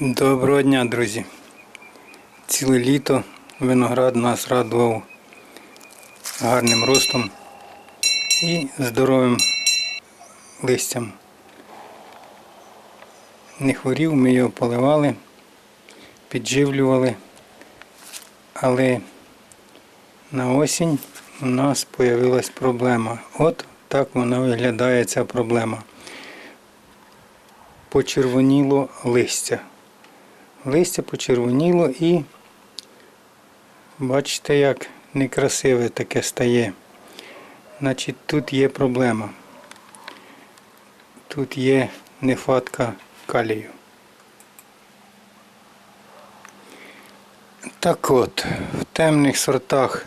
Доброго дня, друзі. Ціле літо виноград нас радував гарним ростом і здоровим листям. Не хворів, ми його поливали, підживлювали, але на осінь у нас з'явилась проблема. От так вона виглядає ця проблема. Почервоніло листя листя почервоніло і бачите, як некрасиве таке стає. Значить, тут є проблема. Тут є нехватка калію. Так от, в темних сортах,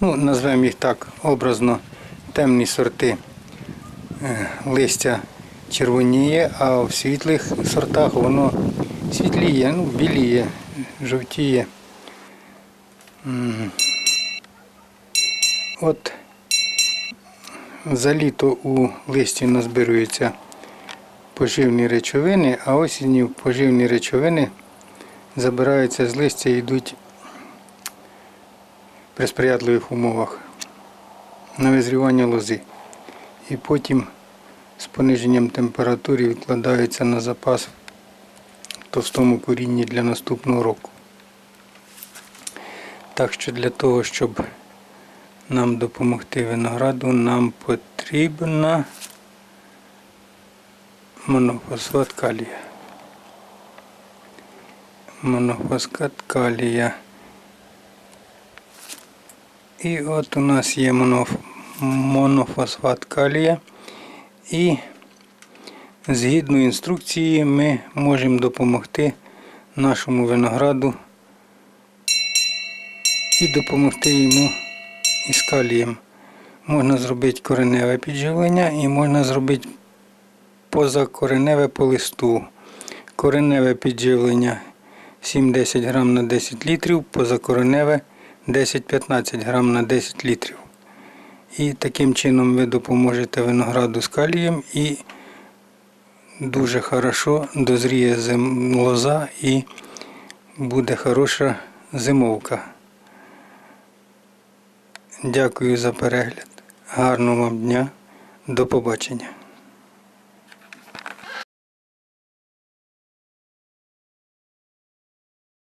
ну, назвемо їх так образно, темні сорти е, листя червоніє, а в світлих сортах воно світліє, ну, біліє, жовтіє. От за літо у листі назбируються поживні речовини, а осінню поживні речовини забираються з листя і йдуть при сприятливих умовах на визрівання лози. І потім з пониженням температури відкладаються на запас товстому корінні для наступного року. Так що для того, щоб нам допомогти винограду, нам потрібна монофосфат калія. Монофосфат калія. І от у нас є моноф... монофосфат калія. І згідно інструкції ми можемо допомогти нашому винограду і допомогти йому із калієм. Можна зробити кореневе підживлення і можна зробити позакореневе по листу. Кореневе підживлення 7-10 грам на 10 літрів, позакореневе 10-15 грам на 10 літрів. І таким чином ви допоможете винограду з калієм і дуже хорошо дозріє зим... лоза і буде хороша зимовка. Дякую за перегляд. Гарного вам дня. До побачення.